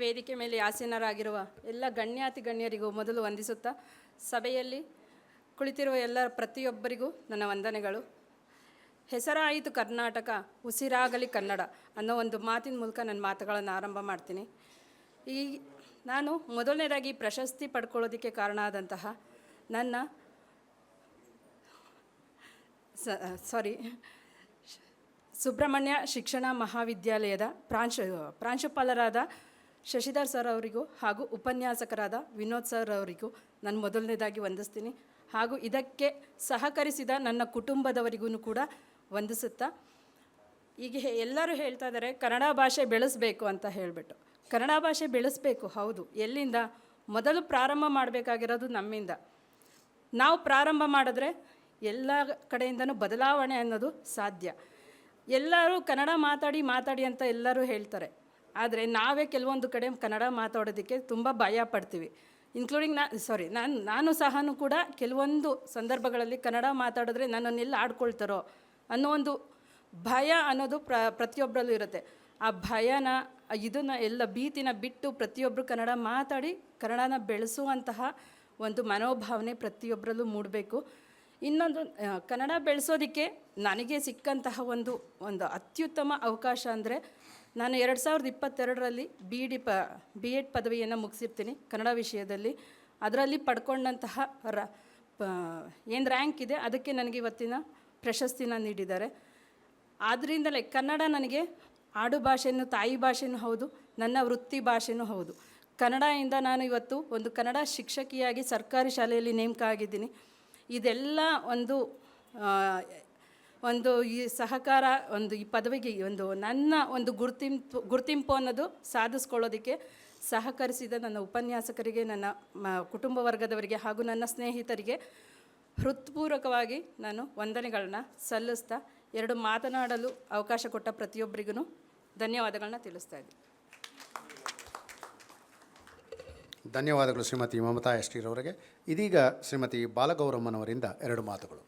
ವೇದಿಕೆ ಮೇಲೆ ಆಸೀನರಾಗಿರುವ ಎಲ್ಲ ಗಣ್ಯಾತಿ ಗಣ್ಯರಿಗೂ ಮೊದಲು ವಂದಿಸುತ್ತಾ ಸಭೆಯಲ್ಲಿ ಕುಳಿತಿರುವ ಎಲ್ಲ ಪ್ರತಿಯೊಬ್ಬರಿಗೂ ನನ್ನ ವಂದನೆಗಳು. ಹೆಸರಾಯಿತು ಕರ್ನಾಟಕ, ಉಸಿರಾಗಲಿ ಕನ್ನಡ ಅನ್ನೋ ಒಂದು ಮಾತಿನ ಮೂಲಕ ನನ್ನ ಮಾತುಗಳನ್ನು ಆರಂಭ ಮಾಡ್ತೀನಿ. ಈ ನಾನು ಮೊದಲನೇದಾಗಿ ಪ್ರಶಸ್ತಿ ಪಡ್ಕೊಳ್ಳೋದಕ್ಕೆ ಕಾರಣ ಆದಂತಹ ನನ್ನ ಸಾರಿ ಸುಬ್ರಹ್ಮಣ್ಯ ಶಿಕ್ಷಣ ಮಹಾವಿದ್ಯಾಲಯದ ಪ್ರಾಂಶು, ಪ್ರಾಂಶುಪಾಲರಾದ ಶಶಿಧರ್ ಸರ್ ಅವರಿಗೂ ಹಾಗೂ ಉಪನ್ಯಾಸಕರಾದ ವಿನೋದ್ ಸರ್ ಅವರಿಗೂ ನಾನು ಮೊದಲನೇದಾಗಿ ವಂದಿಸ್ತೀನಿ. ಹಾಗೂ ಇದಕ್ಕೆ ಸಹಕರಿಸಿದ ನನ್ನ ಕುಟುಂಬದವರಿಗೂ ಕೂಡ ವಂದಿಸುತ್ತಾ. ಈಗ ಎಲ್ಲರೂ ಹೇಳ್ತಾ ಇದ್ದಾರೆ ಕನ್ನಡ ಭಾಷೆ ಬೆಳೆಸಬೇಕು ಅಂತ ಹೇಳಿಬಿಟ್ಟು. ಕನ್ನಡ ಭಾಷೆ ಬೆಳೆಸಬೇಕು, ಹೌದು. ಎಲ್ಲಿಂದ? ಮೊದಲು ಪ್ರಾರಂಭ ಮಾಡಬೇಕಾಗಿರೋದು ನಮ್ಮಿಂದ. ನಾವು ಪ್ರಾರಂಭ ಮಾಡಿದ್ರೆ ಎಲ್ಲ ಕಡೆಯಿಂದನೂ ಬದಲಾವಣೆ ಅನ್ನೋದು ಸಾಧ್ಯ. ಎಲ್ಲರೂ ಕನ್ನಡ ಮಾತಾಡಿ ಮಾತಾಡಿ ಅಂತ ಎಲ್ಲರೂ ಹೇಳ್ತಾರೆ. ಆದರೆ ನಾವೇ ಕೆಲವೊಂದು ಕಡೆ ಕನ್ನಡ ಮಾತಾಡೋದಕ್ಕೆ ತುಂಬ ಭಯ ಪಡ್ತೀವಿ. ಇನ್ಕ್ಲೂಡಿಂಗ್ ನಾ ಸಾರಿ ನಾನು ನಾನು ಸಹ ಕೂಡ ಕೆಲವೊಂದು ಸಂದರ್ಭಗಳಲ್ಲಿ ಕನ್ನಡ ಮಾತಾಡಿದ್ರೆ ನನ್ನನ್ನೆಲ್ಲ ಆಡ್ಕೊಳ್ತಾರೋ ಅನ್ನೋ ಒಂದು ಭಯ ಅನ್ನೋದು ಪ್ರ ಪ್ರತಿಯೊಬ್ಬರಲ್ಲೂ ಇರುತ್ತೆ. ಆ ಭಯನ ಇದನ್ನು, ಎಲ್ಲ ಭೀತಿನ ಬಿಟ್ಟು ಪ್ರತಿಯೊಬ್ಬರು ಕನ್ನಡ ಮಾತಾಡಿ ಕನ್ನಡನ ಬೆಳೆಸುವಂತಹ ಒಂದು ಮನೋಭಾವನೆ ಪ್ರತಿಯೊಬ್ಬರಲ್ಲೂ ಮೂಡಬೇಕು. ಇನ್ನೊಂದು ಕನ್ನಡ ಬೆಳೆಸೋದಕ್ಕೆ ನನಗೆ ಸಿಕ್ಕಂತಹ ಒಂದು ಒಂದು ಅತ್ಯುತ್ತಮ ಅವಕಾಶ ಅಂದರೆ ನಾನು ಎರಡು ಸಾವಿರದ ಇಪ್ಪತ್ತೆರಡರಲ್ಲಿ ಬಿ ಡಿ ಪ ಬಿ ಎಡ್ ಪದವಿಯನ್ನು ಮುಗಿಸಿರ್ತೀನಿ ಕನ್ನಡ ವಿಷಯದಲ್ಲಿ. ಅದರಲ್ಲಿ ಪಡ್ಕೊಂಡಂತಹ ರ ಏನು ರ್ಯಾಂಕ್ ಇದೆ ಅದಕ್ಕೆ ನನಗೆ ಇವತ್ತಿನ ಪ್ರಶಸ್ತಿನ ನೀಡಿದ್ದಾರೆ. ಆದ್ದರಿಂದಲೇ ಕನ್ನಡ ನನಗೆ ಆಡು ಭಾಷೆಯನ್ನು, ತಾಯಿ ಭಾಷೆಯೂ ಹೌದು, ನನ್ನ ವೃತ್ತಿ ಭಾಷೆಯೂ ಹೌದು. ಕನ್ನಡದಿಂದ ನಾನು ಇವತ್ತು ಒಂದು ಕನ್ನಡ ಶಿಕ್ಷಕಿಯಾಗಿ ಸರ್ಕಾರಿ ಶಾಲೆಯಲ್ಲಿ ನೇಮಕ ಆಗಿದ್ದೀನಿ. ಇದೆಲ್ಲ ಒಂದು ಒಂದು ಈ ಸಹಕಾರ, ಒಂದು ಈ ಪದವಿಗೆ ಒಂದು ನನ್ನ ಒಂದು ಗುರುತಿಂಪು ಗುರುತಿಂಪು ಅನ್ನೋದು ಸಾಧಿಸ್ಕೊಳ್ಳೋದಕ್ಕೆ ಸಹಕರಿಸಿದ ನನ್ನ ಉಪನ್ಯಾಸಕರಿಗೆ, ನನ್ನ ಕುಟುಂಬ ವರ್ಗದವರಿಗೆ ಹಾಗೂ ನನ್ನ ಸ್ನೇಹಿತರಿಗೆ ಹೃತ್ಪೂರ್ವಕವಾಗಿ ನಾನು ವಂದನೆಗಳನ್ನ ಸಲ್ಲಿಸ್ತಾ ಎರಡು ಮಾತನಾಡಲು ಅವಕಾಶ ಕೊಟ್ಟ ಪ್ರತಿಯೊಬ್ಬರಿಗೂ ಧನ್ಯವಾದಗಳನ್ನ ತಿಳಿಸ್ತಾ ಇದ್ದೀನಿ. ಧನ್ಯವಾದಗಳು ಶ್ರೀಮತಿ ಮಮತಾ ಎಸ್ ಟಿರವರಿಗೆ ಇದೀಗ ಶ್ರೀಮತಿ ಬಾಲಗೌರಮ್ಮನವರಿಂದ ಎರಡು ಮಾತುಗಳು.